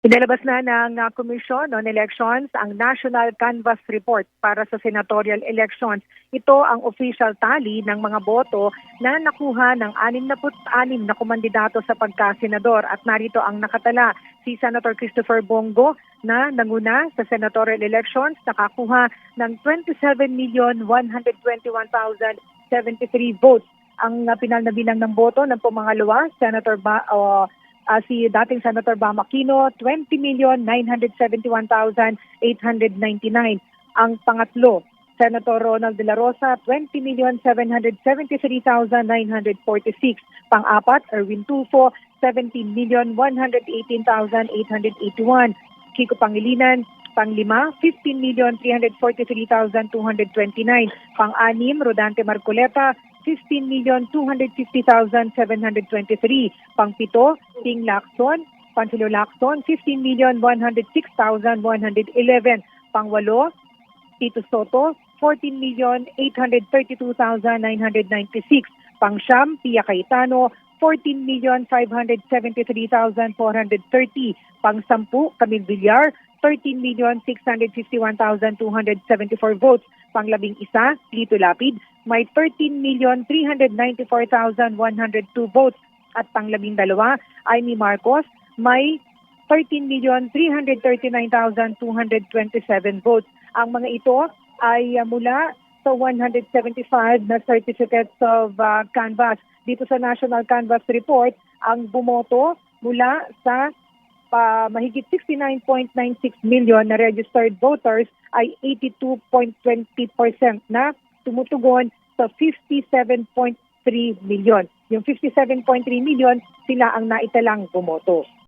Inilabas na ng Commission on Elections ang National Canvas Report para sa senatorial elections. Ito ang official tally ng mga boto na nakuha ng 66 na kumandidato sa pagkasenador at narito ang nakatala si Senator Christopher Bongo na nanguna sa senatorial elections nakakuha ng 27,121,073 votes. Ang uh, pinal na bilang ng boto ng pumangalawa, Senator ba, uh, Ah, si dating Senator Bam Aquino, 20,971,899. Ang pangatlo, Senator Ronald De La Rosa, 20,773,946. Pang-apat, Erwin Tulfo, 17,118,881. Kiko Pangilinan, Panglima, 15,343,229. Pang-anim, Rodante Marcoleta, 15,250,723. Pang-pito, Ting Lacson, Pansilo Lacson, 15,106,111. Pang-walo, Tito Soto, 14,832,996. Pang-siyam, Pia Cayetano, 14,573,430. Pang-sampu, Camille Villar, 13,651,274 votes. Panglabing isa, Lito Lapid, may 13,394,102 votes. At panglabing dalawa, Amy Marcos, may 13,339,227 votes. Ang mga ito ay uh, mula sa 175 na certificates of uh, canvas. Dito sa National Canvas Report, ang bumoto mula sa pa mahigit 69.96 million na registered voters ay 82.20% na tumutugon sa 57.3 million. Yung 57.3 million, sila ang naitalang bumoto.